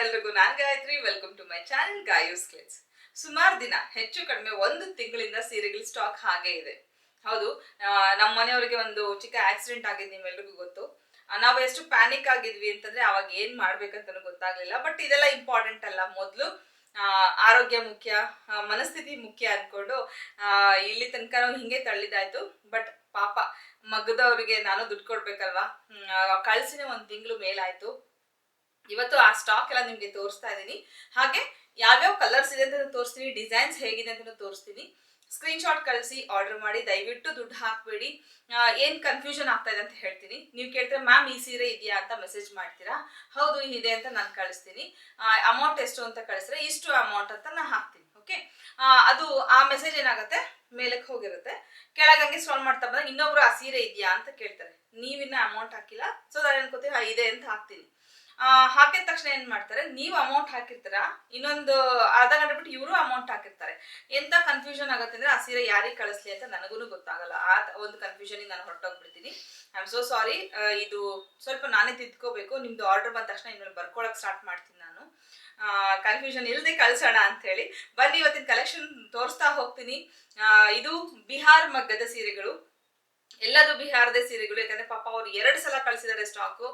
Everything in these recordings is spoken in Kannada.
ಎಲ್ರಿಗೂ ನಾನ್ Gayathri welcome to my channel ಗಾಯೂಸ್ ಕ್ಲಿಟ್ಸ್ ಸುಮಾರು ದಿನ ಹೆಚ್ಚು ಕಡಿಮೆ ಒಂದು ತಿಂಗಳಿಂದ ಸೀರೆಗಳ ಸ್ಟಾಕ್ ಹಾಗೆ ಇದೆ. ಹೌದು ನಮ್ಮ ಮನೆಯವರಿಗೆ ಒಂದು ಚಿಕ್ಕ ಆಕ್ಸಿಡೆಂಟ್ ಆಗಿದೆ ನಿಮ್ಮೆಲ್ರಿಗೂ ಗೊತ್ತು. ನಾವು ಎಷ್ಟು ಪ್ಯಾನಿಕ್ ಆಗಿದ್ವಿ ಅಂತಂದ್ರೆ ಅವಾಗ ಏನ್ ಮಾಡ್ಬೇಕಂತ ಗೊತ್ತಾಗ್ಲಿಲ್ಲ. ಬಟ್ ಇದೆಲ್ಲ ಇಂಪಾರ್ಟೆಂಟ್ ಅಲ್ಲ. ಮೊದಲು ಆರೋಗ್ಯ ಮುಖ್ಯ ಮನಸ್ಥಿತಿ ಮುಖ್ಯ ಅನ್ಕೊಂಡು ಆ, ಇಲ್ಲಿ ತನಕ ನಾವು ಹಿಂಗೆ ತಳ್ಳಿದಾಯ್ತು ಬಟ್ ಪಾಪ ಮಗದವ್ರಿಗೆ ನಾನು ದುಡ್ಡು ಕೊಡ್ಬೇಕಲ್ವಾ? ಕಳ್ಸಿನೇ ಒಂದ್ ತಿಂಗಳು ಮೇಲಾಯ್ತು. ಇವತ್ತು ಆ ಸ್ಟಾಕ್ ಎಲ್ಲ ನಿಮ್ಗೆ ತೋರಿಸ್ತಾ ಇದ್ದೀನಿ. ಹಾಗೆ ಯಾವ್ಯಾವ ಕಲರ್ಸ್ ಇದೆ ಅಂತ ತೋರಿಸ್ತೀನಿ ಡಿಸೈನ್ಸ್ ಹೇಗಿದೆ ಅಂತ ತೋರಿಸ್ತೀನಿ. ಸ್ಕ್ರೀನ್ ಶಾಟ್ ಕಳಿಸಿ ಆರ್ಡರ್ ಮಾಡಿ, ದಯವಿಟ್ಟು ದುಡ್ಡು ಹಾಕ್ಬೇಡಿ. ಏನು ಕನ್ಫ್ಯೂಷನ್ ಆಗ್ತಾ ಇದೆ ಅಂತ ಹೇಳ್ತೀನಿ. ನೀವು ಕೇಳ್ತಾರೆ, ಮ್ಯಾಮ್, ಈ ಸೀರೆ ಇದೆಯಾ ಅಂತ ಮೆಸೇಜ್ ಮಾಡ್ತೀರಾ? ಹೌದು, ಇದೆ ಅಂತ ನಾನು ಕಳಿಸ್ತೀನಿ. ಅಮೌಂಟ್ ಎಷ್ಟು ಅಂತ ಕಳಿಸ್ರೆ ಇಷ್ಟು ಅಮೌಂಟ್ ಅಂತ ನಾನು ಹಾಕ್ತೀನಿ ಓಕೆ ಅದು, ಆ ಮೆಸೇಜ್ ಏನಾಗುತ್ತೆ? ಮೇಲಕ್ಕೆ ಹೋಗಿರುತ್ತೆ. ಕೆಳಗೆ ಹಂಗೆ ಸ್ಕ್ರಾಲ್ ಮಾಡ್ತಾ ಬಂದಾಗ ಇನ್ನೊಬ್ರು, ಆ ಸೀರೆ ಇದೆಯಾ? ಅಂತ ಕೇಳ್ತಾರೆ. ನೀವಿನ್ನ ಅಮೌಂಟ್ ಹಾಕಿಲ್ಲ. ಸೊ ನಾನು ಅನ್ಕೋತೀವಿ ಹಾ, ಇದೆ ಅಂತ ಹಾಕ್ತೀನಿ. ಹಾಕಿದ ತಕ್ಷಣ ಏನ್ ಮಾಡ್ತಾರೆ? ನೀವು ಅಮೌಂಟ್ ಹಾಕಿರ್ತೀರ? ಇನ್ನೊಂದು ಅರ್ಧ ಗಂಟೆ ಬಿಟ್ಟು ಇವರು ಅಮೌಂಟ್ ಹಾಕಿರ್ತಾರೆ. ಎಂತ ಕನ್ಫ್ಯೂಷನ್ ಆಗುತ್ತೆ ಅಂದ್ರೆ, ಆ ಸೀರೆ ಯಾರಿಗೆ ಕಳಿಸ್ಲಿ ಅಂತ ನನಗೂ ಗೊತ್ತಾಗಲ್ಲ. ಆ ಒಂದು ಕನ್ಫ್ಯೂಷನ್ ನಾನು ಹೊರಟೋಗ್ಬಿಡ್ತೀನಿ. ಐ ಆಮ್ ಸೋ ಸಾರಿ ಇದು ಸ್ವಲ್ಪ ನಾನೇ ತಿದ್ಕೋಬೇಕು. ನಿಮ್ದು ಆರ್ಡರ್ ಬಂದ ತಕ್ಷಣ ಇನ್ನೊಂದು ಬರ್ಕೊಳಕ್ ಸ್ಟಾರ್ಟ್ ಮಾಡ್ತೀನಿ ನಾನು. ಕನ್ಫ್ಯೂಷನ್ ಇಲ್ಲದೆ ಕಳ್ಸೋಣ ಅಂತ ಹೇಳಿ. ಬನ್ನಿ, ಇವತ್ತಿನ ಕಲೆಕ್ಷನ್ ತೋರಿಸ್ತಾ ಹೋಗ್ತೀನಿ. ಇದು ಬಿಹಾರ್ ಮಗ್ಗದ ಸೀರೆಗಳು. ಎಲ್ಲದು ಬಿಹಾರದ ಸೀರೆಗಳು, ಯಾಕಂದ್ರೆ ಪಾಪ ಅವ್ರು ಎರಡು ಸಲ ಕಳ್ಸಿದ್ದಾರೆ ಸ್ಟಾಕು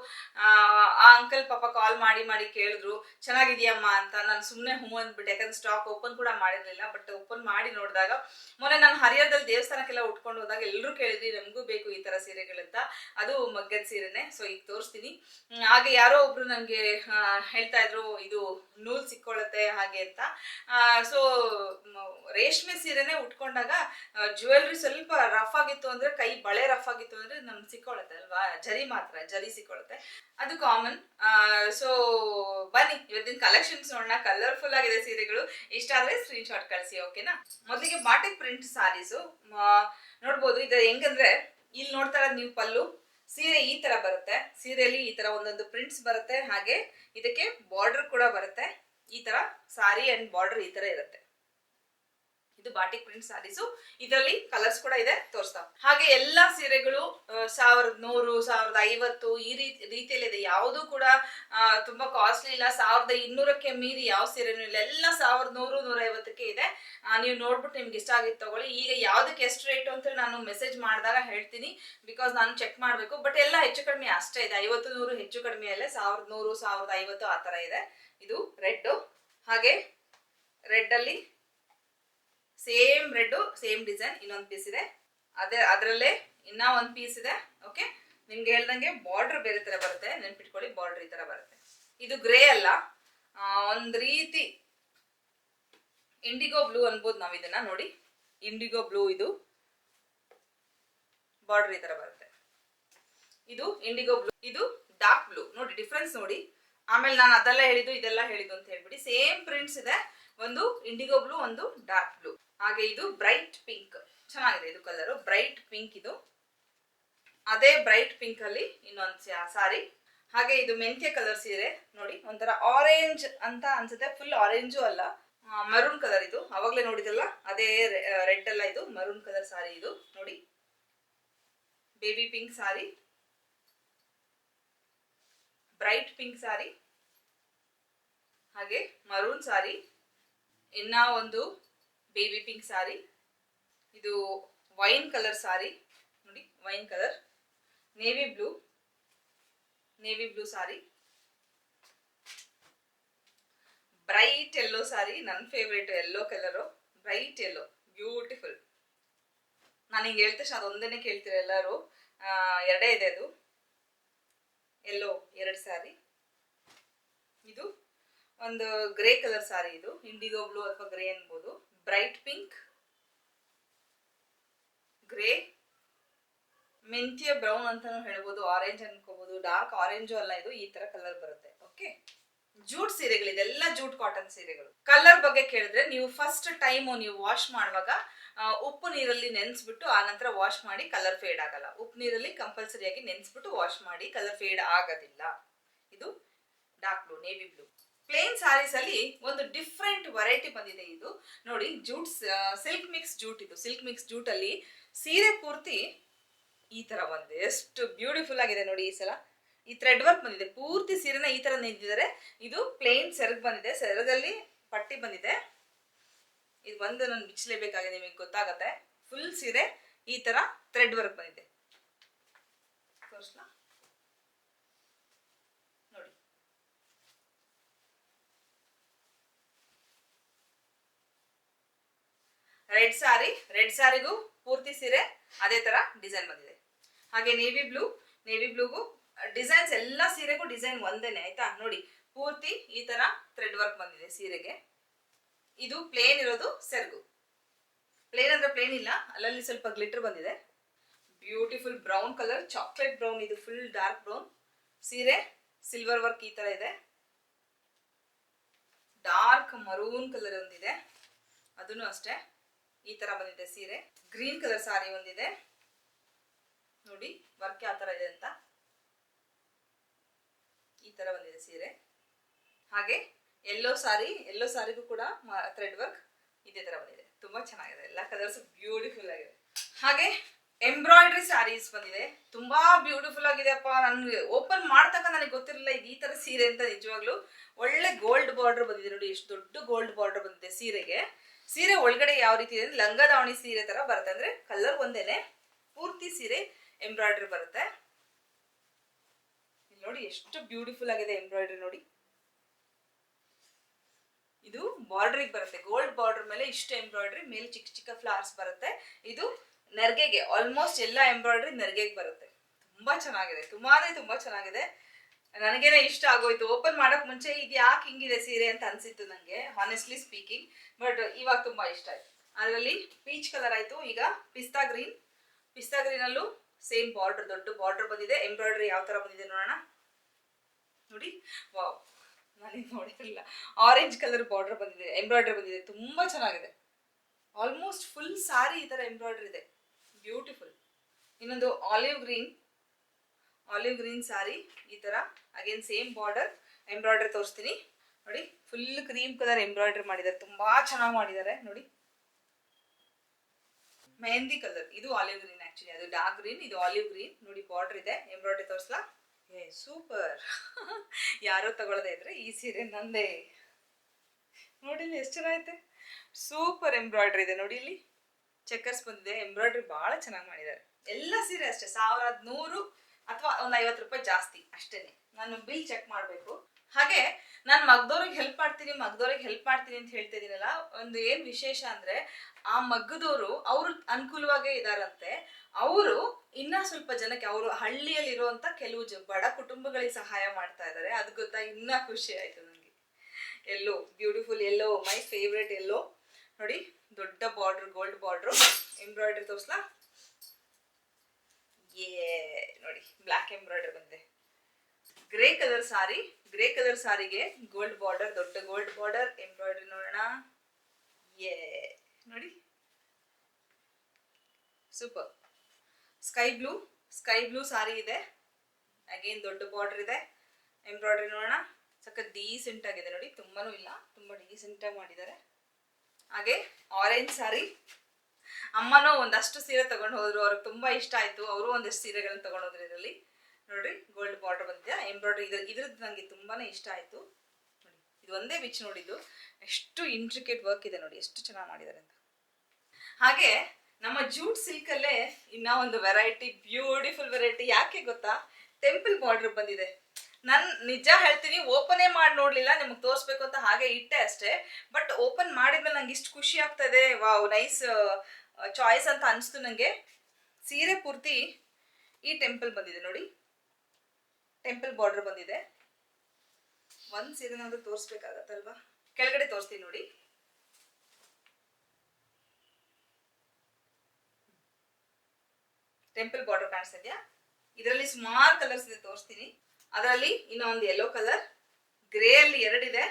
ಆ ಅಂಕಲ್ ಪಾಪ ಕಾಲ್ ಮಾಡಿ ಮಾಡಿ ಕೇಳಿದ್ರು, ಚೆನ್ನಾಗಿದೆಯಮ್ಮ ಅಂತ. ನಾನು ಸುಮ್ಮನೆ ಹೂ ಅಂದ್ಬಿಟ್ಟೆ. ಯಾಕಂದ್ರೆ ಸ್ಟಾಕ್ ಓಪನ್ ಕೂಡ ಮಾಡಿರ್ಲಿಲ್ಲ ಬಟ್ ಓಪನ್ ಮಾಡಿ ನೋಡಿದಾಗ, ಮೊನ್ನೆ ನಾನು ಹರಿಹರದಲ್ಲಿ ದೇವಸ್ಥಾನಕ್ಕೆಲ್ಲ ಉಟ್ಕೊಂಡು ಹೋದಾಗ ಎಲ್ಲರೂ ಕೇಳಿದ್ರಿ, ನಮಗೂ ಬೇಕು ಈ ತರ ಸೀರೆಗಳಂತ. ಅದು ಮಗ್ಗದ ಸೀರೆನೆ. ಸೊ ಈಗ ತೋರಿಸ್ತೀನಿ. ಹಾಗೆ ಯಾರೋ ಒಬ್ರು ನನಗೆ ಹೇಳ್ತಾ ಇದ್ರು, ಇದು ನೂಲ್ ಸಿಕ್ಕೊಳ್ಳುತ್ತೆ ಹಾಗೆ ಅಂತ. ಸೊ ರೇಷ್ಮೆ ಸೀರೆನೆ ಉಟ್ಕೊಂಡಾಗ ಜ್ಯುವೆಲ್ರಿ ಸ್ವಲ್ಪ ರಫ್ ಆಗಿತ್ತು ಅಂದ್ರೆ ಕೈ ಬಳೆ ರಫ್ ಆಗಿತ್ತು ಅಂದ್ರೆ ನಮ್ಗೆ ಸಿಕ್ಕೊಳತ್ತೆ ಅಲ್ವಾ? ಜರಿ ಮಾತ್ರ, ಜರಿ ಸಿಕ್ಕೊಳತ್ತೆ. ಅದು ಕಾಮನ್ ಸೊ ಬನ್ನಿ, ಇವತ್ತಿನ ಕಲೆಕ್ಷನ್ಸ್ ನೋಡೋಣ. ಕಲರ್ಫುಲ್ ಆಗಿದೆ ಸೀರೆಗಳು. ಇಷ್ಟ ಆದ್ರೆ ಸ್ಕ್ರೀನ್ ಶಾಟ್ ಕಳಿಸಿ ಓಕೆನಾ ಮೊದಲಿಗೆ ಬಾಟಿಕ್ ಪ್ರಿಂಟ್ ಸಾರೀಸು ನೋಡ್ಬೋದು, ಇದು ಹೆಂಗಂದ್ರೆ ಇಲ್ಲಿ ನೋಡ್ತಾ ಇರೋದು ನೀವು ಪಲ್ಲು. ಸೀರೆ ಈ ತರ ಬರುತ್ತೆ. ಸೀರೆಯಲ್ಲಿ ಈ ತರ ಒಂದೊಂದು ಪ್ರಿಂಟ್ಸ್ ಬರುತ್ತೆ. ಹಾಗೆ ಇದಕ್ಕೆ ಬಾರ್ಡರ್ ಕೂಡ ಬರುತ್ತೆ. ಈ ತರ ಸಾರಿ ಅಂಡ್ ಬಾರ್ಡರ್ ಈ ತರ ಇರುತ್ತೆ. ಇದು ಬಾಟಿಕ್ ಪ್ರಿಂಟ್ ಸಾರೀಸು ಇದರಲ್ಲಿ ಕಲರ್ಸ್ ಕೂಡ ಇದೆ ತೋರಿಸ್ತಾ ಹಾಗೆ ಎಲ್ಲಾ ಸೀರೆಗಳು ಸಾವಿರದ ನೂರು, ಸಾವಿರದ ಐವತ್ತು, ಈ ರೀತಿ ರೀತಿಯಲ್ಲಿ ಇದೆ. ಯಾವುದು ಕೂಡ ತುಂಬಾ ಕಾಸ್ಟ್ಲಿ ಇಲ್ಲ. ಸಾವಿರದ ಇನ್ನೂರಕ್ಕೆ ಮೀರಿ ಯಾವ ಸೀರೆನೂ ಇಲ್ಲ. ಎಲ್ಲ ಸಾವಿರದ ನೂರು ನೂರ ಐವತ್ತಕ್ಕೆ ಇದೆ ನೀವು ನೋಡ್ಬಿಟ್ಟು ನಿಮ್ಗೆ ಇಷ್ಟ ಆಗಿತ್ತು ತಗೊಳ್ಳಿ. ಈಗ ಯಾವ್ದಕ್ಕೆ ಎಷ್ಟು ರೇಟ್ ಅಂತ ನಾನು ಮೆಸೇಜ್ ಮಾಡಿದಾಗ ಹೇಳ್ತೀನಿ. ಬಿಕಾಸ್ ನಾನು ಚೆಕ್ ಮಾಡಬೇಕು. ಬಟ್ ಎಲ್ಲ ಹೆಚ್ಚು ಕಡಿಮೆ ಅಷ್ಟೇ ಇದೆ. ಐವತ್ತು, ನೂರು ಹೆಚ್ಚು ಕಡಿಮೆ ಅಲ್ಲೇ ಸಾವಿರದ ನೂರು, ಸಾವಿರದ ಐವತ್ತು ಆ ಥರ ಇದೆ. ಇದು ರೆಡ್ ಹಾಗೆ ರೆಡ್ ಅಲ್ಲಿ ಸೇಮ್ ರೆಡ್ ಸೇಮ್ ಡಿಸೈನ್ ಇನ್ನೊಂದು ಪೀಸ್ ಇದೆ. ಅದೇ, ಅದರಲ್ಲೇ ಇನ್ನ ಒಂದು ಪೀಸ್ ಇದೆ ಓಕೆ ನಿಮ್ಗೆ ಹೇಳ್ದಂಗೆ ಬಾರ್ಡರ್ ಬೇರೆ ತರ ಬರುತ್ತೆ, ನೆನ್ಪಿಟ್ಕೊಳ್ಳಿ ಬಾರ್ಡರ್ ಈ ತರ ಬರುತ್ತೆ. ಇದು ಗ್ರೇ ಅಲ್ಲ ಒಂದು ರೀತಿ ಇಂಡಿಗೋ ಬ್ಲೂ ಅನ್ಬೋದು ನಾವು ಇದನ್ನ, ನೋಡಿ. ಇಂಡಿಗೋ ಬ್ಲೂ ಇದು. ಬಾರ್ಡರ್ ಈ ತರ ಬರುತ್ತೆ. ಇದು ಇಂಡಿಗೋ ಬ್ಲೂ ಇದು ಡಾರ್ಕ್ ಬ್ಲೂ ನೋಡಿ ಡಿಫ್ರೆನ್ಸ್ ನೋಡಿ. ಆಮೇಲೆ ನಾನು ಅದೆಲ್ಲ ಹೇಳಿದ್ದು, ಇದೆಲ್ಲ ಹೇಳಿದ್ದು ಅಂತ ಹೇಳ್ಬಿಡಿ. ಸೇಮ್ ಪ್ರಿಂಟ್ಸ್ ಇದೆ, ಒಂದು ಇಂಡಿಗೋ ಬ್ಲೂ ಒಂದು ಡಾರ್ಕ್ ಬ್ಲೂ ಹಾಗೆ ಇದು ಬ್ರೈಟ್ ಪಿಂಕ್ ಚೆನ್ನಾಗಿದೆ ಇದು ಕಲರ್ ಬ್ರೈಟ್ ಪಿಂಕ್ ಇದು. ಅದೇ ಬ್ರೈಟ್ ಪಿಂಕ್ ಅಲ್ಲಿ ಇನ್ನೊಂದು ಸಾರಿ ಹಾಗೆ ಇದು ಮೆಂತ್ಯ ಕಲರ್ ಸೀರೆ ನೋಡಿ, ಒಂಥರ ಆರೆಂಜ್ ಅಂತ ಅನ್ಸುತ್ತೆ. ಫುಲ್ ಆರೆಂಜು ಅಲ್ಲ. ಮರೂನ್ ಕಲರ್ ಇದು. ಅವಾಗಲೇ ನೋಡಿದಲ್ಲ ಅದೇ ರೆಡ್ ಅಲ್ಲ ಇದು. ಮರೂನ್ ಕಲರ್ ಸಾರಿ ಇದು. ನೋಡಿ. Baby pink sari bright pink sari ಹಾಗೆ ಮರೂನ್ ಸಾರಿ ಇನ್ನ ಒಂದು ಬೇಬಿ ಪಿಂಕ್ ಸಾರಿ ಇದು ವೈನ್ ಕಲರ್ ಸಾರಿ ನೋಡಿ wine colour navy blue navy blue sari bright yellow sari ನನ್ನ favourite yellow colour bright yellow beautiful ನಾನು ಹಿಂಗೆ ಹೇಳ್ತೇನೆ ಅದೊಂದನ್ನೇ ಅದೊಂದನೇ ಕೇಳ್ತೀರ ಎಲ್ಲರೂ. ಎರಡೇ ಇದೆ ಅದು. ಎಲ್ಲೋ ಎರಡು ಸಾರಿ ಇದು ಒಂದು ಗ್ರೇ ಕಲರ್ ಸಾರಿ ಇದು. ಇಂಡಿಗೋ ಬ್ಲೂ ಅಥವಾ ಗ್ರೇ ಅನ್ಬೋದು. ಬ್ರೈಟ್ ಪಿಂಕ್ ಗ್ರೇ ಮೆಂತ್ಯ ಬ್ರೌನ್ ಅಂತಾನು ಹೇಳ್ಬೋದು ಆರೆಂಜ್ ಅನ್ಕೋಬಹುದು ಡಾರ್ಕ್ ಆರೆಂಜು ಅಲ್ಲ ಇದು, ಈ ತರ ಕಲರ್ ಬರುತ್ತೆ ಓಕೆ ಜೂಟ್ ಸೀರೆಗಳು, ಇದೆಲ್ಲ ಜೂಟ್ ಕಾಟನ್ ಸೀರೆಗಳು. ಕಲರ್ ಬಗ್ಗೆ ಕೇಳಿದ್ರೆ ನೀವು ಫಸ್ಟ್ ಟೈಮು ನೀವು ವಾಶ್ ಮಾಡುವಾಗ ಉಪ್ಪು ನೀರಲ್ಲಿ ನೆನೆಸ್ಬಿಟ್ಟು ಆ ನಂತರ ವಾಶ್ ಮಾಡಿ ಕಲರ್ ಫೇಡ್ ಆಗಲ್ಲ. ಉಪ್ಪು ನೀರಲ್ಲಿ ಕಂಪಲ್ಸರಿಯಾಗಿ ನೆನೆಸ್ಬಿಟ್ಟು ವಾಶ್ ಮಾಡಿ ಕಲರ್ ಫೇಡ್ ಆಗೋದಿಲ್ಲ. ಇದು dark blue navy blue plain saris ಅಲ್ಲಿ ಒಂದು ಡಿಫ್ರೆಂಟ್ ವೆರೈಟಿ ಬಂದಿದೆ ಇದು. ನೋಡಿ ಜೂಟ್ ಸಿಲ್ಕ್ ಮಿಕ್ಸ್ ಜೂಟ್ ಇದು. ಸಿಲ್ಕ್ ಮಿಕ್ಸ್ ಜೂಟ್ ಅಲ್ಲಿ ಸೀರೆ ಪೂರ್ತಿ ಈ ತರ ಒಂದು ಎಷ್ಟು ಬ್ಯೂಟಿಫುಲ್ ಆಗಿದೆ ನೋಡಿ ಈ ಸಲ. ಈ ಥ್ರೆಡ್ ವರ್ಕ್ ಬಂದಿದೆ. ಪೂರ್ತಿ ಸೀರೆನ ಈ ತರ ನಿಂತಿದ್ದಾರೆ ಇದು ಪ್ಲೇನ್ ಸೆರಗ್ ಬಂದಿದೆ. ಸೆರಗಲ್ಲಿ ಪಟ್ಟಿ ಬಂದಿದೆ. ಇದು ಬಂದು ನಾನು ಬಿಚ್ಚಲೇಬೇಕಾಗಿದೆ ನಿಮಗೆ ಗೊತ್ತಾಗತ್ತೆ. ಫುಲ್ ಸೀರೆ ಈ ತರ ಥ್ರೆಡ್ ವರ್ಕ್ ಬಂದಿದೆ. ತೋರಿಸ್ಲಾ ನೋಡಿ ರೆಡ್ ಸಾರಿ ರೆಡ್ ಸಾರಿಗೂ ಪೂರ್ತಿ ಸೀರೆ ಅದೇ ತರ ಡಿಸೈನ್ ಬಂದಿದೆ. ಹಾಗೆ ನೇವಿ ಬ್ಲೂ ನೇವಿ ಬ್ಲೂಗೂ ಡಿಸೈನ್ಸ್ ಎಲ್ಲ ಸೀರೆಗೂ ಡಿಸೈನ್ ಒಂದೇನೆ, ಆಯ್ತಾ? ನೋಡಿ, ಪೂರ್ತಿ ಈ ತರ ಥ್ರೆಡ್ ವರ್ಕ್ ಬಂದಿದೆ ಸೀರೆಗೆ. ಇದು ಪ್ಲೇನ್ ಇರೋದು ಸೆರ್ಗು. ಪ್ಲೇನ್ ಅಂದ್ರೆ ಪ್ಲೇನ್ ಇಲ್ಲ, ಅಲ್ಲಲ್ಲಿ ಸ್ವಲ್ಪ ಗ್ಲಿಟರ್ ಬಂದಿದೆ. Beautiful brown colour chocolate brown ಇದು ಫುಲ್ ಡಾರ್ಕ್ ಬ್ರೌನ್ ಸೀರೆ ಸಿಲ್ವರ್ ವರ್ಕ್ ಈ ತರ ಇದೆ. ಡಾರ್ಕ್ ಮರೂನ್ ಕಲರ್ ಒಂದಿದೆ. ಅದನ್ನು ಅಷ್ಟೇ. ಈ ತರ ಬಂದಿದೆ ಸೀರೆ. ಗ್ರೀನ್ ಕಲರ್ ಸಾರಿ ಒಂದಿದೆ. ನೋಡಿ ವರ್ಕ್ ಯಾವ ತರ ಇದೆ ಅಂತ. ಈ ತರ ಬಂದಿದೆ ಸೀರೆ. ಹಾಗೆ ಎಲ್ಲೋ ಸಾರಿ ಎಲ್ಲೋ ಸಾರಿಗೂ ಕೂಡ ಥ್ರೆಡ್ ವರ್ಕ್ ಇದೇ ತರ ಬಂದಿದೆ. ತುಂಬಾ ಚೆನ್ನಾಗಿದೆ. ಎಲ್ಲ ಕಲರ್ಸ್ ಬ್ಯೂಟಿಫುಲ್ ಆಗಿದೆ. ಹಾಗೆ ಎಂಬ್ರಾಯ್ಡ್ರಿ ಸ್ಯಾರೀಸ್ ಬಂದಿದೆ. ತುಂಬಾ ಬ್ಯೂಟಿಫುಲ್ ಆಗಿದೆ ಅಪ್ಪ. ನನ್ಗೆ ಓಪನ್ ಮಾಡ್ತಕ್ಕ ನನಗೆ ಗೊತ್ತಿರಲಿಲ್ಲ ಇದು ಈ ತರ ಸೀರೆ ಅಂತ ನಿಜವಾಗ್ಲೂ. ಒಳ್ಳೆ ಗೋಲ್ಡ್ ಬಾರ್ಡರ್ ಬಂದಿದೆ ನೋಡಿ. ಎಷ್ಟು ದೊಡ್ಡ ಗೋಲ್ಡ್ ಬಾರ್ಡರ್ ಬಂದಿದೆ ಸೀರೆಗೆ. ಸೀರೆ ಒಳಗಡೆ ಯಾವ ರೀತಿ ಇದೆ? ಲಂಗ ದಾವಣಿ ಸೀರೆ ತರ ಬರುತ್ತೆ. ಅಂದ್ರೆ ಕಲರ್ ಒಂದೇನೆ, ಪೂರ್ತಿ ಸೀರೆ ಎಂಬ್ರಾಯ್ಡ್ರಿ ಬರುತ್ತೆ. ನೋಡಿ ಎಷ್ಟು ಬ್ಯೂಟಿಫುಲ್ ಆಗಿದೆ ಎಂಬ್ರಾಯ್ಡ್ರಿ ನೋಡಿ. ಇದು ಬಾರ್ಡ್ರಿಗೆ ಬರುತ್ತೆ. ಗೋಲ್ಡ್ ಬಾರ್ಡರ್ ಮೇಲೆ ಇಷ್ಟು ಎಂಬ್ರಾಯ್ಡ್ರಿ ಮೇಲೆ ಚಿಕ್ಕ ಚಿಕ್ಕ ಫ್ಲವರ್ಸ್ ಬರುತ್ತೆ. ಇದು ನರ್ಗೆಗೆ ಆಲ್ಮೋಸ್ಟ್ ಎಲ್ಲ ಎಂಬ್ರಾಯ್ಡ್ರಿ ನರ್ಗೆಗೆ ಬರುತ್ತೆ. ತುಂಬಾ ಚೆನ್ನಾಗಿದೆ. ತುಂಬಾನೇ ತುಂಬಾ ಚೆನ್ನಾಗಿದೆ. ನನಗೇನೆ ಇಷ್ಟ ಆಗೋಯ್ತು. ಓಪನ್ ಮಾಡಕ್ ಮುಂಚೆ ಇದು ಯಾಕೆ ಹಿಂಗಿದೆ ಸೀರೆ ಅಂತ ಅನ್ಸಿತ್ತು ನನಗೆ ಹಾನೆಸ್ಟ್ಲಿ ಸ್ಪೀಕಿಂಗ್ ಬಟ್ ಇವಾಗ ತುಂಬಾ ಇಷ್ಟ ಆಯ್ತು. ಅದರಲ್ಲಿ ಪೀಚ್ ಕಲರ್ ಆಯ್ತು. ಈಗ ಪಿಸ್ತಾ ಗ್ರೀನ್ ಪಿಸ್ತಾ ಗ್ರೀನ್ ಅಲ್ಲೂ ಸೇಮ್ ಬಾರ್ಡರ್ ದೊಡ್ಡ ಬಾರ್ಡರ್ ಬಂದಿದೆ. ಎಂಬ್ರಾಯ್ಡ್ರಿ ಯಾವ ತರ ಬಂದಿದೆ ನೋಡೋಣ. ನೋಡಿ. ವಾವ್ ನಾನೇನು ನೋಡಿರಲಿಲ್ಲ. ಆರೆಂಜ್ ಕಲರ್ ಬಾರ್ಡರ್ ಬಂದಿದೆ. ಎಂಬ್ರಾಯ್ಡ್ರಿ ಬಂದಿದೆ. ತುಂಬಾ ಚೆನ್ನಾಗಿದೆ. ಆಲ್ಮೋಸ್ಟ್ ಫುಲ್ ಸಾರಿ ಈ ತರ ಎಂಬ್ರಾಯ್ಡ್ರಿ ಇದೆ. ಬ್ಯೂಟಿಫುಲ್ ಇನ್ನೊಂದು olive green olive green sari, ಈ ತರ. ಅಗೇನ್ ಸೇಮ್ ಬಾರ್ಡರ್ ಎಂಬ್ರಾಯ್ಡ್ರಿ ತೋರಿಸ್ತೀನಿ. ನೋಡಿ ಫುಲ್ ಕ್ರೀಮ್ ಕಲರ್ ಎಂಬ್ರಾಯ್ಡ್ರಿ ಮಾಡಿದ್ದಾರೆ. ತುಂಬಾ ಚೆನ್ನಾಗಿ ಮಾಡಿದ್ದಾರೆ. ನೋಡಿ. ಮೆಹಂದಿ ಕಲರ್ ಇದು ಆಲಿವ್ ಗ್ರೀನ್ ಆಕ್ಚುಲಿ ಅದು ಡಾರ್ಕ್ ಗ್ರೀನ್ ಇದು ಆಲಿವ್ ಗ್ರೀನ್ ನೋಡಿ ಬಾರ್ಡರ್ ಇದೆ. ಎಂಬ್ರಾಯ್ಡ್ರಿ ತೋರಿಸ್ಲಾ? ಏ ಸೂಪರ್ ಯಾರೋ ತಗೊಳ್ಳದೆ ಇದ್ರೆ ಈ ಸೀರೆ ನಂದೇ. ನೋಡಿ ಇಲ್ಲಿ ಎಷ್ಟು ಚೆನ್ನಾಗೈತೆ. ಸೂಪರ್ ಎಂಬ್ರಾಯ್ಡ್ರಿ ಇದೆ. ನೋಡಿ, ಇಲ್ಲಿ. ಚೆಕ್ಕರ್ಸ್ ಬಂದಿದೆ. ಎಂಬ್ರಾಯ್ಡ್ರಿ ಬಹಳ ಚೆನ್ನಾಗಿ ಮಾಡಿದ್ದಾರೆ. ಎಲ್ಲ ಸೀರೆ ಅಷ್ಟೇ. ಸಾವಿರದ ನೂರು ಅಥವಾ ಒಂದು ಐವತ್ತು ರೂಪಾಯಿ ಜಾಸ್ತಿ ಅಷ್ಟೇನೆ. ನಾನು ಬಿಲ್ ಚೆಕ್ ಮಾಡಬೇಕು. ಹಾಗೆ ನಾನು ಮಗ್ದವ್ರಿಗೆ ಹೆಲ್ಪ್ ಮಾಡ್ತೀನಿ ಮಗ್ದವ್ರಿಗೆ ಹೆಲ್ಪ್ ಮಾಡ್ತೀನಿ ಅಂತ ಹೇಳ್ತಾ ಇದೀನಲ್ಲ, ಒಂದು ಏನ್ ವಿಶೇಷ ಅಂದ್ರೆ ಆ ಮಗ್ಗದವರು ಅವರು ಅನುಕೂಲವಾಗೇ ಇದಾರಂತೆ. ಅವರು ಇನ್ನ ಸ್ವಲ್ಪ ಜನಕ್ಕೆ ಅವರು ಹಳ್ಳಿಯಲ್ಲಿ ಇರುವಂತ ಕೆಲವು ಬಡ ಕುಟುಂಬಗಳಿಗೆ ಸಹಾಯ ಮಾಡ್ತಾ ಇದ್ದಾರೆ ಅದು ಗೊತ್ತಾ ಇನ್ನ ಖುಷಿ ಆಯ್ತು ನನಗೆ ಎಲ್ಲೋ ಬ್ಯೂಟಿಫುಲ್ ಎಲ್ಲೋ ಮೈ ಫೇವ್ರೆಟ್ ಎಲ್ಲೋ. ನೋಡಿ, ದೊಡ್ಡ ಬಾರ್ಡರ್ ಗೋಲ್ಡ್ ಬಾರ್ಡ್ರು ಎಂಬ್ರಾಯ್ಡ್ರಿ ತೋರಿಸ್ಲಾ? ನೋಡಿ ಬ್ಲ್ಯಾಕ್ ಎಂಬ್ರಾಯ್ಡರ್ ಬಂದೆ grey colour sari grey colour ಸಾರಿಗೆ ಗೋಲ್ಡ್ ಬಾರ್ಡರ್ ದೊಡ್ಡ ಗೋಲ್ಡ್ ಬಾರ್ಡರ್ ಎಂಬ್ರಾಯ್ಡ್ರಿ ನೋಡೋಣ. ಏ ನೋಡಿ. Super sky blue sky blue sari ಇದೆ. ಅಗೇನ್ ದೊಡ್ಡ ಬಾರ್ಡರ್ ಇದೆ. ಎಂಬ್ರಾಯ್ಡ್ರಿ ನೋಡೋಣ. ಸಕ್ಕ ಡೀಸೆಂಟ್ ಆಗಿದೆ ನೋಡಿ. ತುಂಬಾನು ಇಲ್ಲ, ತುಂಬಾ ಡೀಸೆಂಟ್ ಆಗಿ ಮಾಡಿದ್ದಾರೆ. ಹಾಗೆ ಆರೆಂಜ್ ಸಾರಿ ಅಮ್ಮನೂ ಒಂದಷ್ಟು ಸೀರೆ ತಗೊಂಡು ಹೋದ್ರು, ಅವ್ರಿಗೆ ತುಂಬಾ ಇಷ್ಟ ಆಯ್ತು. ಅವರು ಒಂದಷ್ಟು ಸೀರೆಗಳನ್ನ ತಗೊಂಡು ಹೋದ್ರು ಇದರಲ್ಲಿ. ನೋಡ್ರಿ ಗೋಲ್ಡ್ ಬಾರ್ಡರ್ ಬಂದಿದೆ. ಎಂಬ್ರಾಯ್ಡ್ರಿ ಇದ್ರ ಇದ್ರದ್ದು ನನಗೆ ತುಂಬಾನೇ ಇಷ್ಟ ಆಯ್ತು. ನೋಡಿ, ಇದು ಒಂದೇ ಬಿಚ್ ನೋಡಿದ್ದು. ಎಷ್ಟು ಇಂಟ್ರಿಕೇಟ್ ವರ್ಕ್ ಇದೆ ನೋಡಿ, ಎಷ್ಟು ಚೆನ್ನಾಗಿ ಮಾಡಿದ್ದಾರೆ ಅಂತ. ಹಾಗೆ, ನಮ್ಮ ಜೂಟ್ ಸಿಲ್ಕ್ ಅಲ್ಲೇ ಇನ್ನ ಒಂದು ವೆರೈಟಿ ಬ್ಯೂಟಿಫುಲ್ ವೆರೈಟಿ ಯಾಕೆ ಗೊತ್ತಾ? ಟೆಂಪಲ್ ಬಾರ್ಡರ್ ಬಂದಿದೆ. ನಾನು ನಿಜ ಹೇಳ್ತೀನಿ ಓಪನೇ ಮಾಡಿ ನೋಡ್ಲಿಲ್ಲ, ನಿಮಗೆ ತೋರಿಸ್ಬೇಕು ಅಂತ ಹಾಗೆ ಇಟ್ಟೆ ಅಷ್ಟೇ. ಬಟ್ ಓಪನ್ ಮಾಡಿದ್ಮೇಲೆ ನಂಗೆ ಇಷ್ಟು ಖುಷಿ ಆಗ್ತಾ ಇದೆ. ವಾವ್ ನೈಸ್ ಚಾಯ್ಸ್ ಅಂತ ಅನಿಸ್ತು ನನಗೆ ಸೀರೆ ಪೂರ್ತಿ ಈ ಟೆಂಪಲ್ ಬಂದಿದೆ ನೋಡಿ. ಟೆಂಪಲ್ ಬಾರ್ಡರ್ ಬಂದಿದೆ. ಒಂದು ಸೀರೆನಾದ್ರೂ ತೋರಿಸ್ಬೇಕಾಗತ್ತಲ್ವಾ? ಕೆಳಗಡೆ ತೋರಿಸ್ತೀನಿ ನೋಡಿ. ಟೆಂಪಲ್ ಬಾರ್ಡರ್ ಕಾಣಿಸ್ತಾ ಇದರಲ್ಲಿ ಸುಮಾರು ಕಲರ್ಸ್ ಇದೆ ತೋರಿಸ್ತೀನಿ. ಅದರಲ್ಲಿ ಇನ್ನೊಂದು ಯೆಲ್ಲೋ ಕಲರ್ ಗ್ರೇ ಅಲ್ಲಿ ಎರಡಿದೆ.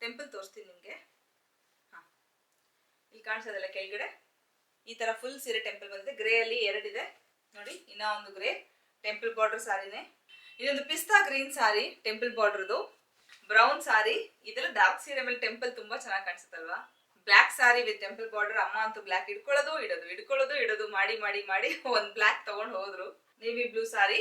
ಟೆಂಪಲ್ ತೋರಿಸ್ತೀನಿ ನಿಮಗೆ. ಹಾಂ. ಇಲ್ಲಿ ಕಾಣಿಸೋದಲ್ಲ ಕೆಳಗಡೆ? ಈ ತರ ಫುಲ್ ಸೀರೆ ಟೆಂಪಲ್ ಬಂದಿದೆ. ಗ್ರೇ ಅಲ್ಲಿ ಎರಡಿದೆ ನೋಡಿ, ಇನ್ನ ಒಂದು ಗ್ರೇ ಟೆಂಪಲ್ ಬಾರ್ಡರ್ ಸಾರಿನೇ ಇದೊಂದು ಪಿಸ್ತಾ ಗ್ರೀನ್ ಸಾರಿ ಟೆಂಪಲ್ ಬಾರ್ಡರ್ದು ಬ್ರೌನ್ ಸಾರಿ ಇದೆಲ್ಲ ಡಾರ್ಕ್ ಸೀರೆ ಮೇಲೆ ಟೆಂಪಲ್ ತುಂಬಾ ಚೆನ್ನಾಗಿ ಕಾಣಿಸುತ್ತಲ್ವಾ? Black sari with temple border ಅಮ್ಮ ಅಂತೂ ಬ್ಲ್ಯಾಕ್ ಇಡ್ಕೊಳ್ಳೋದು ಇಡೋದು ಇಡ್ಕೊಳ್ಳೋದು ಇಡೋದು ಮಾಡಿ ಮಾಡಿ ಮಾಡಿ ಒಂದ್ ಬ್ಲ್ಯಾಕ್ ತಗೊಂಡ್ ಹೋದ್ರು. Navy blue sari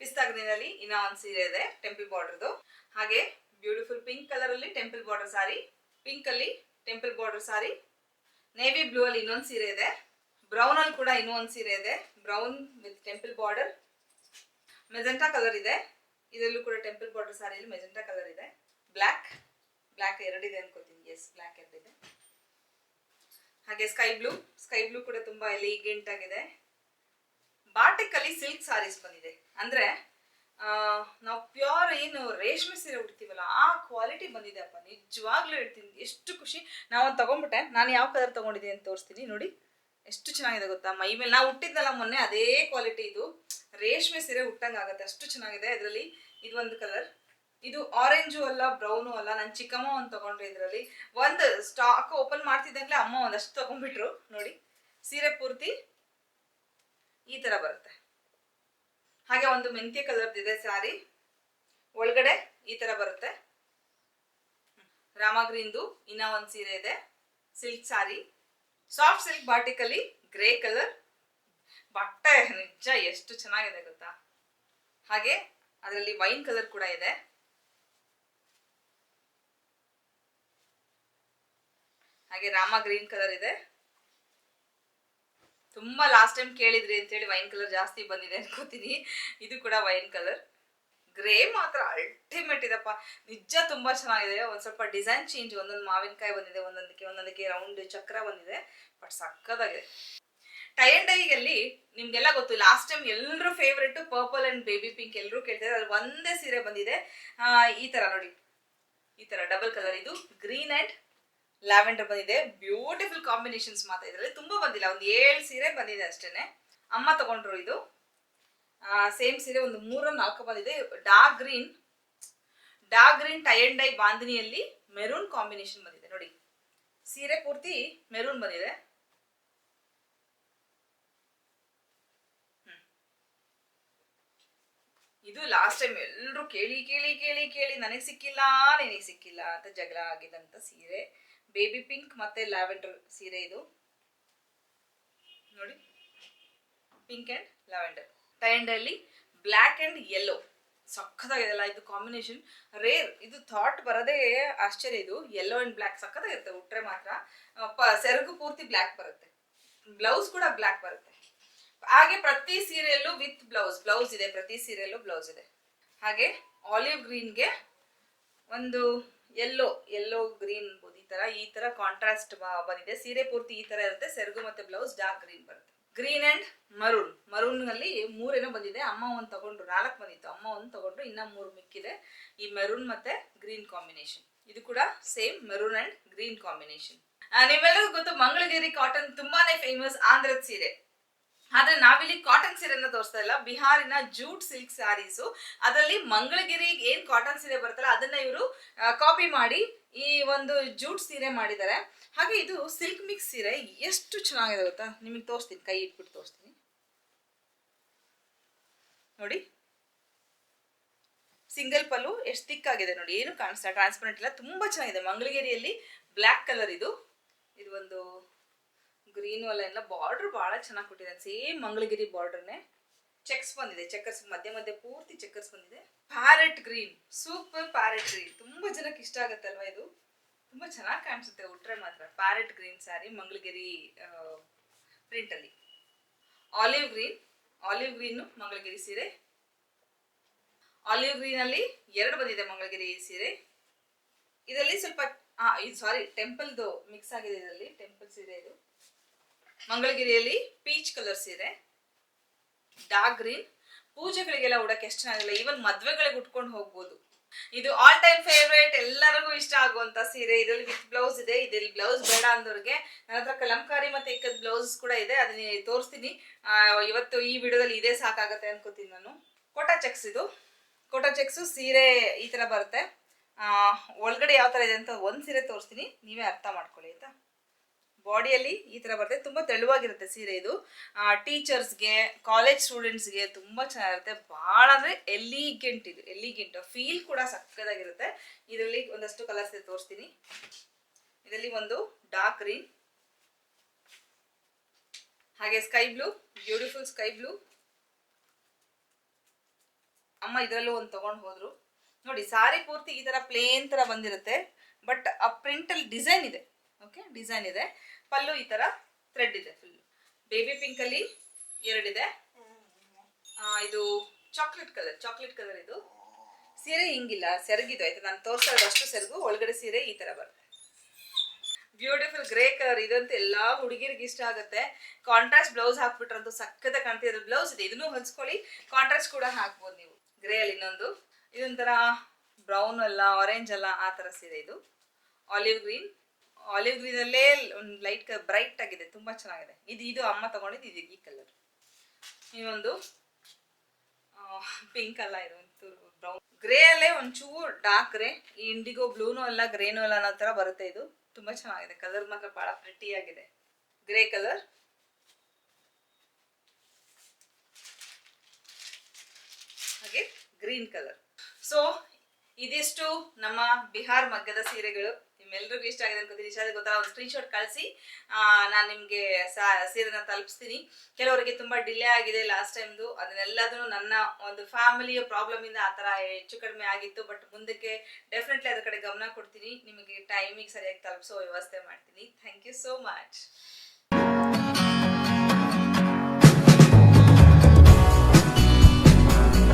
pista green ಅಲ್ಲಿ ಇನ್ನ ಒಂದ್ ಸೀರೆ ಇದೆ ಟೆಂಪಲ್ ಬಾರ್ಡರ್ದು ಹಾಗೆ ಬ್ಯೂಟಿಫುಲ್ ಪಿಂಕ್ ಕಲರ್ ಅಲ್ಲಿ ಟೆಂಪಲ್ ಬಾರ್ಡರ್ ಸಾರಿ ಪಿಂಕ್ ಅಲ್ಲಿ temple border sari navy blue ಅಲ್ಲಿ ಇನ್ನೊಂದು ಸೀರೆ ಇದೆ. ಬ್ರೌನ್ ಅಲ್ಲಿ ಕೂಡ ಇನ್ನೊಂದು ಸೀರೆ ಇದೆ. Brown with temple border magenta colour ಇದೆ. ಇದರಲ್ಲೂ ಕೂಡ ಟೆಂಪಲ್ ಬಾರ್ಡರ್ ಸಾರಿಯಲ್ಲಿ ಮೆಜೆಂಟಾ ಕಲರ್ ಇದೆ. ಬ್ಲ್ಯಾಕ್ ಬ್ಲ್ಯಾಕ್ ಎರಡಿದೆ ಅನ್ಕೋತೀನಿ. ಎಸ್ ಬ್ಲ್ಯಾಕ್ ಎರಡಿದೆ. ಹಾಗೆ ಸ್ಕೈ ಬ್ಲೂ ಸ್ಕೈ ಬ್ಲೂ ಕೂಡ ತುಂಬಾ ಎಲಿಗೆಂಟ್ ಆಗಿದೆ. ಬಾಟಿಕ್ ಅಲ್ಲಿ ಸಿಲ್ಕ್ ಸಾರೀಸ್ ಬಂದಿದೆ. ಅಂದ್ರೆ ನಾವು ಪ್ಯೂರ್ ಏನು ರೇಷ್ಮೆ ಸೀರೆ ಉಡ್ತೀವಲ್ಲ, ಆ ಕ್ವಾಲಿಟಿ ಬಂದಿದೆ ಅಪ್ಪ, ನಿಜವಾಗ್ಲೂ ಹೇಳ್ತೀನಿ, ಎಷ್ಟು ಖುಷಿ. ನಾವೊಂದು ತಗೊಂಡ್ಬಿಟ್ಟೆ ನಾನು ಯಾವ ಕಲರ್ ತಗೊಂಡಿದ್ದೀನಿ ಅಂತ ತೋರಿಸ್ತೀನಿ, ನೋಡಿ. ಎಷ್ಟು ಚೆನ್ನಾಗಿದೆ ಗೊತ್ತಾ? ಮೈ ಮೇಲೆ, ನಾವು ಹುಟ್ಟಿದ್ನಲ್ಲ ಮೊನ್ನೆ, ಅದೇ ಕ್ವಾಲಿಟಿ ಇದು. ರೇಷ್ಮೆ ಸೀರೆ ಹುಟ್ಟಂಗೆ ಆಗುತ್ತೆ, ಅಷ್ಟು ಚೆನ್ನಾಗಿದೆ. ಇದರಲ್ಲಿ ಇದು ಒಂದು ಕಲರ್ ಇದು ಆರೆಂಜು ಅಲ್ಲ ಬ್ರೌನು ಅಲ್ಲ ನನ್ನ ಚಿಕ್ಕಮ್ಮ ಒಂದು ತೊಗೊಂಡ್ರೆ ಇದರಲ್ಲಿ. ಒಂದು ಸ್ಟಾಕ್ ಓಪನ್ ಮಾಡ್ತಿದ್ದಂಗೆ ಅಮ್ಮ ಒಂದಷ್ಟು ತಗೊಂಡ್ಬಿಟ್ರು ನೋಡಿ. ಸೀರೆ ಪೂರ್ತಿ ಈ ಥರ ಬರುತ್ತೆ. ಹಾಗೆ ಒಂದು ಮೆಂತ್ಯ ಕಲರ್ದು ಇದೆ ಸ್ಯಾರಿ. ಒಳಗಡೆ ಈ ತರ ಬರುತ್ತೆ. ರಾಮಗ್ರಿಂದು ಇನ್ನ ಒಂದು ಸೀರೆ ಇದೆ. ಸಿಲ್ಕ್ ಸಾರಿ ಸಾಫ್ಟ್ ಸಿಲ್ಕ್ ಬಾಟಿಕಲ್ಲಿ ಗ್ರೇ ಕಲರ್. ಬಟ್ಟೆ ನಿಜ ಎಷ್ಟು ಚೆನ್ನಾಗಿದೆ ಗೊತ್ತಾ? ಹಾಗೆ ಅದರಲ್ಲಿ ವೈನ್ ಕಲರ್ ಕೂಡ ಇದೆ. ಹಾಗೆ ರಾಮ ಗ್ರೀನ್ ಕಲರ್ ಇದೆ. ತುಂಬಾ ಲಾಸ್ಟ್ ಟೈಮ್ ಕೇಳಿದ್ರಿ ಅಂತೇಳಿ ವೈನ್ ಕಲರ್ ಜಾಸ್ತಿ ಬಂದಿದೆ ಅನ್ಕೋತೀನಿ. ಇದು ಕೂಡ ವೈನ್ ಕಲರ್ ಗ್ರೇ ಮಾತ್ರ ಅಲ್ಟಿಮೇಟ್ ಇದಪ್ಪ. ನಿಜ ತುಂಬಾ ಚೆನ್ನಾಗಿದೆ. ಒಂದ್ ಸ್ವಲ್ಪ ಡಿಸೈನ್ ಚೇಂಜ್ ಒಂದೊಂದು ಮಾವಿನಕಾಯಿ ಬಂದಿದೆ, ಒಂದೊಂದಕ್ಕೆ ಒಂದೊಂದಕ್ಕೆ ರೌಂಡ್ ಚಕ್ರ ಬಂದಿದೆ. ಬಟ್ ಸಕ್ಕದಾಗಿದೆ ಟೈ ಅಂಡ್ ಡೈಗಲ್ಲಿ ನಿಮ್ಗೆಲ್ಲ ಗೊತ್ತು ಲಾಸ್ಟ್ ಟೈಮ್ ಎಲ್ಲರೂ favourite purple and baby pink ಎಲ್ಲರೂ ಕೇಳ್ತಾರೆ ಅದ್ರ ಒಂದೇ ಸೀರೆ ಬಂದಿದೆ. ಈ ತರ ನೋಡಿ. ಈ ತರ ಡಬಲ್ ಕಲರ್ ಇದು ಗ್ರೀನ್ ಅಂಡ್ ಲ್ಯಾವೆಂಡರ್ ಬಂದಿದೆ. ಬ್ಯೂಟಿಫುಲ್ ಕಾಂಬಿನೇಷನ್ಸ್ ಮಾತ್ರ ಇದರಲ್ಲಿ. ತುಂಬಾ ಬಂದಿಲ್ಲ. ಒಂದು ಏಳು ಸೀರೆ ಬಂದಿದೆ ಅಷ್ಟೇನೆ. ಅಮ್ಮ ತಗೊಂಡ್ರು ಇದು. ಸೇಮ್ ಸೀರೆ ಒಂದು ಮೂರ, ನಾಲ್ಕು ಬಂದಿದೆ. Dark green dark green tie and dye ಬಾಂಧನಿಯಲ್ಲಿ maroon combination ಬಂದಿದೆ. ನೋಡಿ. ಸೀರೆ ಪೂರ್ತಿ ಮೆರೂನ್ ಬಂದಿದೆ. ಇದು ಲಾಸ್ಟ್ ಟೈಮ್ ಎಲ್ಲರೂ ಕೇಳಿ ಕೇಳಿ ಕೇಳಿ ಕೇಳಿ ನನಗೆ ಸಿಕ್ಕಿಲ್ಲ, ನಿನಗೆ ಸಿಕ್ಕಿಲ್ಲ ಅಂತ ಜಗಳ ಆಗಿದಂತ ಸೀರೆ. ಬೇಬಿ ಪಿಂಕ್ ಮತ್ತೆ ಲ್ಯಾವೆಂಡರ್ ಸೀರೆ ಇದು. ನೋಡಿ. ಪಿಂಕ್ ಅಂಡ್ ಲ್ಯಾವೆಂಡರ್ ಟೈಂಡ್ ಅಲ್ಲಿ ಬ್ಲ್ಯಾಕ್ ಅಂಡ್ ಯೆಲ್ಲೋ ಸಖತ್ತಾಗಿದೆಲ್ಲ ಇದು ಕಾಂಬಿನೇಷನ್ ರೇರ್ ಇದು ಥಾಟ್ ಬರೋದೇ ಆಶ್ಚರ್ಯ ಇದು. ಯೆಲ್ಲೋ ಅಂಡ್ ಬ್ಲ್ಯಾಕ್ ಸಖತ್ತಾಗಿರುತ್ತೆ, ಉಟ್ರೆ ಮಾತ್ರ. ಸೆರಗು ಪೂರ್ತಿ ಬ್ಲ್ಯಾಕ್ ಬರುತ್ತೆ. ಬ್ಲೌಸ್ ಕೂಡ ಬ್ಲ್ಯಾಕ್ ಬರುತ್ತೆ. ಹಾಗೆ ಪ್ರತಿ ಸೀರೆಯಲ್ಲೂ ವಿತ್ ಬ್ಲೌಸ್ ಬ್ಲೌಸ್ ಇದೆ, ಪ್ರತಿ ಸೀರೆಯಲ್ಲೂ ಬ್ಲೌಸ್ ಇದೆ. ಹಾಗೆ ಆಲಿವ್ ಗ್ರೀನ್ಗೆ ಒಂದು ಯೆಲ್ಲೋ ಯೆಲ್ಲೋ ಗ್ರೀನ್ ತರ, ಈ ತರ ಕಾಂಟ್ರಾಸ್ಟ್ ಬಂದಿದೆ. ಸೀರೆ ಪೂರ್ತಿ ಈ ತರ ಇರುತ್ತೆ. ಸೆರಗು ಮತ್ತೆ ಬ್ಲೌಸ್ ಡಾರ್ಕ್ ಗ್ರೀನ್ ಬರುತ್ತೆ. ಗ್ರೀನ್ ಅಂಡ್ ಮರೂನ್ ಮರೂನ್ನಲ್ಲಿ ಮೂರೇನೋ ಬಂದಿದೆ. ಅಮ್ಮ ಒಂದ್ ತಗೊಂಡ್ರು ನಾಲ್ಕು ಬಂದಿತ್ತು. ಅಮ್ಮ ಒಂದ್ ತಗೊಂಡ್ರು ಇನ್ನ ಮೂರು ಮಿಕ್ಕಿದೆ. ಈ ಮೆರೂನ್ ಮತ್ತೆ ಗ್ರೀನ್ ಕಾಂಬಿನೇಷನ್ ಇದು ಕೂಡ same maroon and green combination ನಿಮ್ಮೆಲ್ಲರಿಗೂ ಗೊತ್ತು, ಮಂಗಳಗಿರಿ ಕಾಟನ್ ತುಂಬಾನೇ ಫೇಮಸ್ ಆಂಧ್ರದ ಸೀರೆ. ಆದ್ರೆ ನಾವಿಲ್ಲಿ ಕಾಟನ್ ಸೀರೆನ ತೋರಿಸ್ತಾ ಇಲ್ಲ. ಬಿಹಾರಿನ ಜೂಟ್ ಸಿಲ್ಕ್ ಸ್ಯಾರೀಸು ಅದರಲ್ಲಿ ಮಂಗಳಗಿರಿ ಏನ್ ಕಾಟನ್ ಸೀರೆ ಬರುತ್ತಲ್ಲ, ಅದನ್ನ ಇವರು ಕಾಪಿ ಮಾಡಿ ಈ ಒಂದು ಜೂಟ್ ಸೀರೆ ಮಾಡಿದ್ದಾರೆ. ಹಾಗೆ ಇದು ಸಿಲ್ಕ್ ಮಿಕ್ಸ್ ಸೀರೆ. ಎಷ್ಟು ಚೆನ್ನಾಗಿದೆ ಗೊತ್ತಾ? ನಿಮಗೆ ತೋರಿಸ್ತೀನಿ. ಕೈ ಇಟ್ಬಿಟ್ಟು ತೋರಿಸ್ತೀನಿ. ನೋಡಿ. ಸಿಂಗಲ್ ಪಲ್ಲು, ಎಷ್ಟು ತಿಕ್ಕಾಗಿದೆ ನೋಡಿ. ಏನು ಕಾಣಿಸ್ತಾ ಟ್ರಾನ್ಸ್ಪರೆಂಟ್ ಇಲ್ಲ. ತುಂಬಾ ಚೆನ್ನಾಗಿದೆ. ಮಂಗಳಗಿರಿಯಲ್ಲಿ ಬ್ಲ್ಯಾಕ್ ಕಲರ್ ಇದು. ಇದು ಒಂದು ಗ್ರೀನ್ ಅಲ್ಲ ಎಲ್ಲ ಬಾರ್ಡರ್ ಬಹಳ ಚೆನ್ನಾಗಿ ಕೊಟ್ಟಿದ್ದಾರೆ. ಸೇಮ್ ಮಂಗಳಗಿರಿ ಬಾರ್ಡರ್ನೇ. ಚೆಕ್ಸ್ ಬಂದಿದೆ. ಚೆಕ್ಕರ್ಸ್ ಮಧ್ಯೆ ಮಧ್ಯೆ ಪೂರ್ತಿ ಚೆಕ್ಕರ್ಸ್ ಬಂದಿದೆ. Parrot green super parrot green ತುಂಬಾ ಜನಕ್ಕೆ ಇಷ್ಟ ಆಗತ್ತಲ್ವಾ ಇದು? ತುಂಬಾ ಚೆನ್ನಾಗಿ ಕಾಣಿಸುತ್ತೆ. ಉಟ್ರೆ ಮಾತ್ರ. Parrot green sari Mangalagiri print ಅಲ್ಲಿ. Olive green olive green Mangalagiri ಸೀರೆ. ಆಲಿವ್ ಗ್ರೀನ್ ಅಲ್ಲಿ ಎರಡು ಬಂದಿದೆ ಮಂಗಳಗಿರಿ ಸೀರೆ. ಇದರಲ್ಲಿ ಸ್ವಲ್ಪ ಸಾರಿ ಟೆಂಪಲ್ದು ಮಿಕ್ಸ್ ಆಗಿದೆ ಇದರಲ್ಲಿ. ಟೆಂಪಲ್ ಸೀರೆ ಇದು. ಮಂಗಳಗಿರಿಯಲ್ಲಿ ಪೀಚ್ ಕಲರ್ ಸೀರೆ. ಡಾರ್ಕ್ ಗ್ರೀನ್ ಪೂಜೆಗಳಿಗೆಲ್ಲ ಉಡಕ್ಕೆ ಎಷ್ಟು ಚೆನ್ನಾಗಿಲ್ಲ ಈವನ್ ಮದ್ವೆಗಳಿಗೆ ಉಟ್ಕೊಂಡು ಹೋಗ್ಬೋದು. ಇದು ಆಲ್ ಟೈಮ್ ಫೇವ್ರೇಟ್ ಎಲ್ಲರಿಗೂ ಇಷ್ಟ ಆಗುವಂತ ಸೀರೆ. ಇದರಲ್ಲಿ ವಿತ್ ಬ್ಲೌಸ್ ಇದೆ, ಇದರಲ್ಲಿ ಬ್ಲೌಸ್ ಬೇಡ ಅಂದವ್ರಿಗೆ. ನನ್ನ ಹತ್ರ ಕಲಂಕಾರಿ ಮತ್ತೆ ಇಕ್ಕದ ಬ್ಲೌಸ್ ಕೂಡ ಇದೆ, ಅದನ್ನ ತೋರಿಸ್ತೀನಿ. ಇವತ್ತು ಈ ವಿಡಿಯೋದಲ್ಲಿ ಇದೇ ಸಾಕಾಗತ್ತೆ ಅನ್ಕೋತೀನಿ ನಾನು. ಕೋಟಾ ಚೆಕ್ಸ್ ಇದು. ಕೋಟಾ ಚೆಕ್ಸು ಸೀರೆ ಈ ತರ ಬರುತ್ತೆ. ಒಳಗಡೆ ಯಾವ ತರ ಇದೆ ಅಂತ ಒಂದು ಸೀರೆ ತೋರಿಸ್ತೀನಿ. ನೀವೇ ಅರ್ಥ ಮಾಡ್ಕೊಳ್ಳಿ, ಆಯ್ತಾ? ಬಾಡಿಯಲ್ಲಿ ಈ ತರ ಬರುತ್ತೆ ತುಂಬಾ ತೆಳುವಾಗಿರುತ್ತೆ ಸೀರೆ ಇದು. ಟೀಚರ್ಸ್ಗೆ, ಕಾಲೇಜ್ ಸ್ಟೂಡೆಂಟ್ಸ್ಗೆ ತುಂಬಾ ಚೆನ್ನಾಗಿರುತ್ತೆ. ಬಹಳ ಅಂದ್ರೆ ಎಲಿಗೆಂಟ್ ಇದು, ಎಲಿಗೆಂಟ್. ಫೀಲ್ ಕೂಡ ಸಕ್ಕದಾಗಿರುತ್ತೆ. ಇದರಲ್ಲಿ ಒಂದಷ್ಟು ಕಲರ್ಸ್ ತೋರಿಸ್ತೀನಿ. ಇದರಲ್ಲಿ ಒಂದು ಡಾರ್ಕ್ ಗ್ರೀನ್ ಹಾಗೆ sky blue beautiful sky blue ಅಮ್ಮ ಇದರಲ್ಲೂ ಒಂದು ತಗೊಂಡು ಹೋದ್ರು. ನೋಡಿ ಸಾರಿ ಪೂರ್ತಿ ಈ ತರ ಪ್ಲೇನ್ ತರ ಬಂದಿರುತ್ತೆ. ಬಟ್ ಆ ಪ್ರಿಂಟ್ ಅಲ್ಲಿ ಡಿಸೈನ್ ಇದೆ. ಓಕೆ ಡಿಸೈನ್ ಇದೆ. ಪಲ್ಲು ಈ ತರ ಥ್ರೆಡ್ ಇದೆ ಫುಲ್ ಬೇಬಿ ಪಿಂಕ್ ಅಲ್ಲಿ ಎರಡಿದೆ. ಇದು ಚಾಕ್ಲೇಟ್ ಕಲರ್ ಚಾಕ್ಲೇಟ್ ಕಲರ್ ಇದು. ಸೀರೆ ಹಿಂಗಿಲ್ಲ ಸೆರಗಿದು ಆಯ್ತು? ನಾನು ತೋರಿಸ್ತಾ ಇರೋದು ಅಷ್ಟು ಸೆರಗು, ಒಳಗಡೆ ಸೀರೆ ಈ ತರ ಬರುತ್ತೆ. ಬ್ಯೂಟಿಫುಲ್ ಗ್ರೇ ಕಲರ್ ಇದಂತ ಎಲ್ಲಾ ಹುಡುಗಿರಿಗೆ ಇಷ್ಟ ಆಗುತ್ತೆ. ಕಾಂಟ್ರಾಸ್ಟ್ ಬ್ಲೌಸ್ ಹಾಕ್ಬಿಟ್ರಂತೂ ಸಕ್ಕತ್ತ ಕಾಣ್ತಿದ್ರೆ ಬ್ಲೌಸ್ ಇದೆ, ಇದನ್ನು ಹೊಲ್ಸ್ಕೊಳ್ಳಿ. ಕಾಂಟ್ರಾಸ್ಟ್ ಕೂಡ ಹಾಕ್ಬೋದು ನೀವು. ಗ್ರೇ ಅಲ್ಲಿ ಇನ್ನೊಂದು. ಇದೊಂಥರ ಬ್ರೌನ್ ಅಲ್ಲ ಆರೆಂಜ್ ಅಲ್ಲ, ಆ ತರ ಸೀರೆ ಇದು. ಆಲಿವ್ ಗ್ರೀನ್ ಆಲಿವ್ ಗ್ರೀನ್ ಅಲ್ಲೇ ಒಂದು ಲೈಟ್ ಬ್ರೈಟ್ ಆಗಿದೆ, ತುಂಬಾ ಚೆನ್ನಾಗಿದೆ. ಇದು ಇದು ಅಮ್ಮ ತಗೊಂಡಿದ್ದು, ಇದು ಈ ಕಲರ್ ಇನ್ನೊಂದು ಪಿಂಕ್ ಅಲ್ಲ, ಇದು ಬ್ರೌನ್ ಗ್ರೇ ಅಲ್ಲೇ ಒಂಚೂರು ಡಾರ್ಕ್ ಗ್ರೇ ಈ ಇಂಡಿಗೋ ಬ್ಲೂನು ಅಲ್ಲ ಗ್ರೇನು ಅಲ್ಲ ಅನ್ನೋ ತರ ಬರುತ್ತೆ ಇದು. ತುಂಬಾ ಚೆನ್ನಾಗಿದೆ ಕಲರ್ ಮಾತ್ರ ಬಹಳ ಪ್ರಿಟಿ ಆಗಿದೆ. ಗ್ರೇ ಕಲರ್ ಹಾಗೆ ಗ್ರೀನ್ ಕಲರ್ ಸೊ ಇದಿಷ್ಟು ನಮ್ಮ ಬಿಹಾರ್ ಮಗ್ಗದ ಸೀರೆಗಳು. ನಿಮ್ಮೆಲ್ರಿಗೂ ಇಷ್ಟ ಆಗಿದೆ ಅನ್ಕೋತೀನಿ. ಇಷ್ಟ ಗೊತ್ತಾ, ಒಂದು ಸ್ಕ್ರೀನ್ಶಾಟ್ ಕಳಿಸಿ. ನಾನು ನಿಮಗೆ ಸೀರೆನ ತಲುಪಿಸ್ತೀನಿ. ಕೆಲವರಿಗೆ ತುಂಬಾ ಡಿಲೇ ಆಗಿದೆ ಲಾಸ್ಟ್ ಟೈಮ್ದು ಅದನ್ನೆಲ್ಲದನ್ನು ನನ್ನ ಒಂದು ಫ್ಯಾಮಿಲಿಯ ಪ್ರಾಬ್ಲಮಿಂದ ಆ ಥರ ಹೆಚ್ಚು ಕಡಿಮೆ ಆಗಿತ್ತು. ಬಟ್ ಮುಂದಕ್ಕೆ ಡೆಫಿನೆಟ್ಲಿ ಅದ್ರ ಕಡೆ ಗಮನ ಕೊಡ್ತೀನಿ. ನಿಮಗೆ ಟೈಮಿಗೆ ಸರಿಯಾಗಿ ತಲುಪಿಸೋ ವ್ಯವಸ್ಥೆ ಮಾಡ್ತೀನಿ. Thank you so much